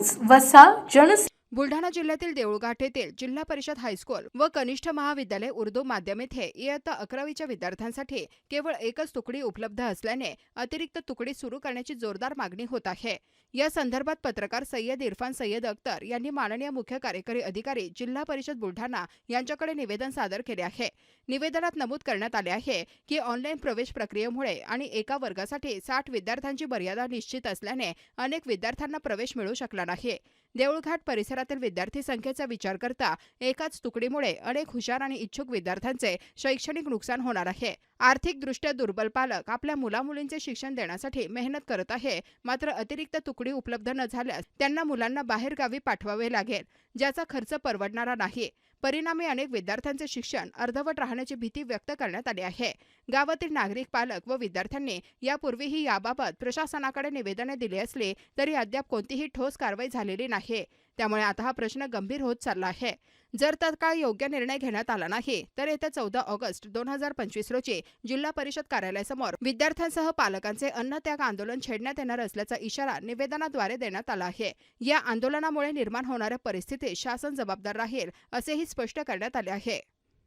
News. Vasa Journalist. Buldhana जिल्ह्यातील देऊळघाट येथील जिल्हा परिषद हायस्कूल व कनिष्ठ महाविद्यालय उर्दू माध्यम येथे इयत्ता अकरावीच्या विद्यार्थ्यांसाठी केवळ एकच तुकडी उपलब्ध असल्याने अतिरिक्त तुकडी सुरू करण्याची जोरदार मागणी होत आहे. या संदर्भात पत्रकार सय्यद इरफान सय्यद अख्तर यांनी माननीय मुख्य कार्यकारी अधिकारी जिल्हा परिषद बुलढाणा यांच्याकडे निवेदन सादर केले आहे. निवेदनात नमूद करण्यात आले आहे की ऑनलाईन प्रवेश प्रक्रियेमुळे आणि एका वर्गासाठी साठ विद्यार्थ्यांची मर्यादा निश्चित असल्याने अनेक विद्यार्थ्यांना प्रवेश मिळू शकला नाही. देऊळघाट परिसरातील विद्यार्थी संख्येचा विचार करता एकाच तुकडीमुळे अनेक हुशार आणि इच्छुक विद्यार्थ्यांचे शैक्षणिक नुकसान होणार आहे. आर्थिकदृष्ट्या दुर्बल पालक आपल्या मुलामुलींचे शिक्षण देण्यासाठी मेहनत करत आहे. मात्र अतिरिक्त तुकडी उपलब्ध न झाल्यास त्यांना मुलांना बाहेरगावी पाठवावे लागेल ज्याचा खर्च परवडणारा नाही. परिणामी अनेक विद्यार्थ्यांचे शिक्षण अर्धवट राहण्याची भीती व्यक्त करण्यात आली आहे. गावातील नागरिक पालक व विद्यार्थ्यांनी यापूर्वीही याबाबत प्रशासनाकडे निवेदने दिली असली तरी अद्याप कोणतीही ठोस कारवाई झालेली नाही. त्यामुळे आता हा प्रश्न गंभीर होत चालला आहे. जर तत्काळ योग्य निर्णय घेण्यात आला नाही तर येत्या चौदा ऑगस्ट दोन हजार पंचवीस रोजी जिल्हा परिषद कार्यालयासमोर विद्यार्थ्यांसह पालकांचे अन्नत्याग आंदोलन छेडण्यात येणार असल्याचा इशारा निवेदनाद्वारे देण्यात आला आहे. या आंदोलनामुळे निर्माण होणाऱ्या परिस्थितीत शासन जबाबदार राहील असेही स्पष्ट करण्यात आले आहे.